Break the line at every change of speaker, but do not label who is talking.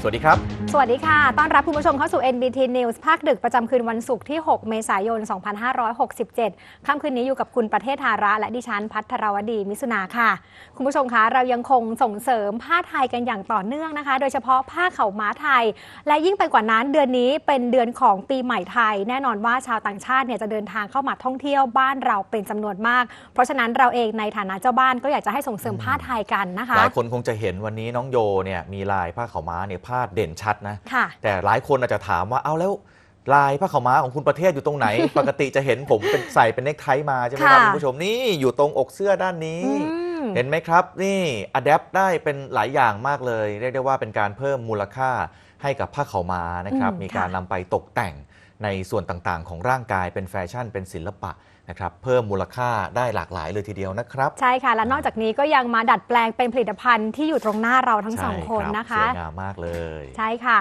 สวัสดีครับ
สวัสดีค่ะ ต้อนรับคุณผู้ชมเข้าสู่ NBT News ภาคดึกประจำคืนวันศุกร์ที่ 6 เมษายน 2567 ค่ำคืนนี้อยู่กับคุณประเทศธาระ และดิฉันพัทรวดีมิสุนาค่ะ คุณผู้ชมคะ เรายังคงส่งเสริมผ้าไทยกันอย่างต่อเนื่องนะคะ โดยเฉพาะผ้าเข่าม้าไทย และยิ่งไปกว่านั้นเดือนนี้เป็นเดือนของปีใหม่ไทย แน่นอนว่าชาวต่างชาติเนี่ยจะเดินทางเข้ามาท่องเที่ยวบ้านเราเป็นจำนวนมาก เพราะฉะนั้นเราเองในฐานะเจ้าบ้านก็อยากจะให้ส่งเสริมผ้าไทยกันนะคะ
หลายคนคงจะเห็นวันนี้น้องโยเนี่ยมีลายผ้าเข่าม้าเนี่ยผ้าเด่นชัดนะ
ค่ะ
แต่หลายคนอาจจะถามว่าเอาแล้วลายผ้าขาวม้าของคุณประเทศอยู่ตรงไหน ปกติจะเห็นผมเป็นใส่เป็นเนคไทมาใช่ไหมครับ
ค่ะ
คุณผู้ชมนี่อยู่ตรงอกเสื้อด้านนี้
อืม
เห็นไหมครับ นี่อัดแอปได้เป็นหลายอย่างมากเลย เรียกได้ว่าเป็นการเพิ่มมูลค่าให้กับผ้าขาวม้านะครับ
อืม
มีการ
ค่ะ
นำไปตกแต่งในส่วนต่างๆ ของร่างกายเป็นแฟชั่นเป็นศิลปะนะครับเพิ่มมูลค่าได้หลากหลายเลยทีเดียวนะครับ
ใช่ค่ะ และนอกจากนี้ก็ยังมาดัดแปลงเป็นผลิตภัณฑ์ที่อยู่ตรงหน้าเราทั้งสอง
ใช่
คน
รับ
นะคะ
สวยงามมากเลย
ใช่ค่ะ